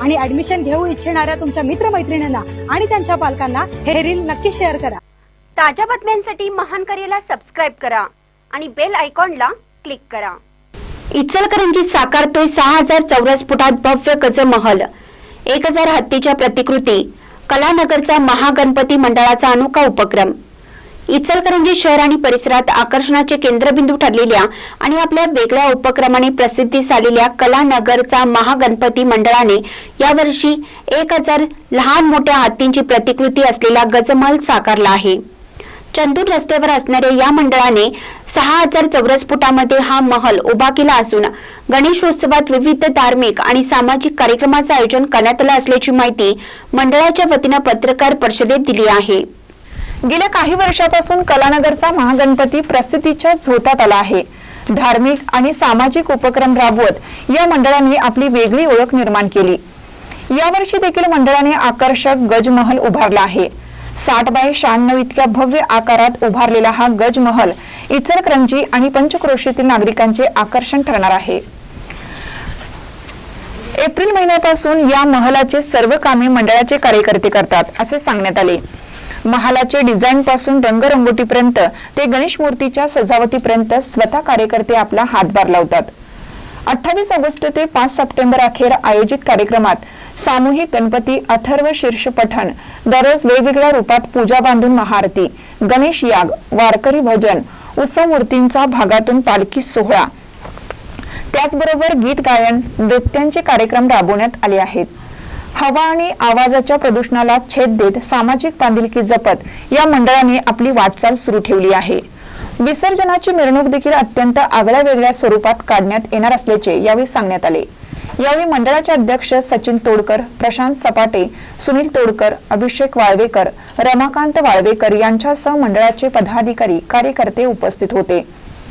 आणि ऍडमिशन घेऊ इच्छिणाऱ्या तुमच्या मित्रमैत्रिणींना आणि त्यांच्या पालकांना हे रील नक्की शेअर करा. ताज्या बातम्यांसाठी महान करेला सबस्क्राईब करा आणि बेल आयकॉनला क्लिक करा. इचलकरंजी साकारतोय सहा हजार चौरस फुटात भव्य गज महल एक हजार हत्तीच्या प्रतिकृती. कलानगरचा महागणपती मंडळाचा अनोखा उपक्रम. इचलकरंजी शहर आणि परिसरात आकर्षणाचे केंद्रबिंदू ठरलेल्या आणि आपल्या वेगळ्या उपक्रमाने प्रसिद्धीस आलेल्या कलानगरचा महागणपती मंडळाने यावर्षी एक हजार लहान मोठ्या हत्तींची प्रतिकृती असलेला गजमहल साकारला आहे. चंदूर रस्त्यावर असणाऱ्या या मंडळाने सहा हजार चौरस फुटामध्ये हा महल उभा केला असून गणेशोत्सवात विविध धार्मिक आणि सामाजिक कार्यक्रमाचं आयोजन करण्यात आलं असल्याची माहिती मंडळाच्या वतीनं पत्रकार परिषदेत दिली आहे. गेल्या काही वर्षापासून कलानगरचा महागणपती प्रसिद्धीच्या झोतात आला आहे. धार्मिक आणि सामाजिक उपक्रम राबवत या मंडळाने आपली वेगळी ओळख निर्माण केली. यावर्षी देखील मंडळाने आकर्षक गजमहल उभारला आहे. साठ बाय शहाण्णव इतक्या भव्य आकारात उभारलेला हा गजमहल इचलकरंजी आणि पंचक्रोशीतील नागरिकांचे आकर्षण ठरणार आहे. एप्रिल महिन्यापासून या महलाचे सर्व कामे मंडळाचे कार्यकर्ते करतात असे सांगण्यात आले. महालाचे डिझाईन पासून रंगरंगोटीपर्यंत ते गणेश मूर्तीच्या सजावटीपर्यंत स्वतः कार्यकर्ते आपला हातभार लावतात. अठ्ठावीस ऑगस्ट ते पाच सप्टेंबर अखेर आयोजित कार्यक्रमात सामूहिक गणपती अथर्व शीर्ष पठण दररोज वेगवेगळ्या रूपात पूजा बांधून महाआरती गणेश याग वारकरी भजन उत्सव मूर्तींचा भागातून पालखी सोहळा. त्याचबरोबर गीत गायन नृत्यांचे कार्यक्रम राबवण्यात आले आहेत. हवा आणि आवाजाच्या प्रदूषणाला छेद देत सामाजिक बांधिलकी जपत या मंडळाने आपली वाटचाल सुरू ठेवली आहे. विसर्जनाची मिरवणूक देखील अत्यंत आगळ्या वेगळ्या स्वरूपात काढण्यात येणार असल्याचे यावेळी सांगण्यात आले. यावेळी मंडळाचे अध्यक्ष सचिन तोडकर प्रशांत सपाटे सुनील तोडकर अभिषेक वाळवेकर रमाकांत वाळवेकर यांच्यासह मंडळाचे पदाधिकारी कार्यकर्ते उपस्थित होते.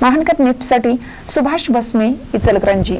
महानकर निपसाठी सुभाष भस्मे इचलकरंजी.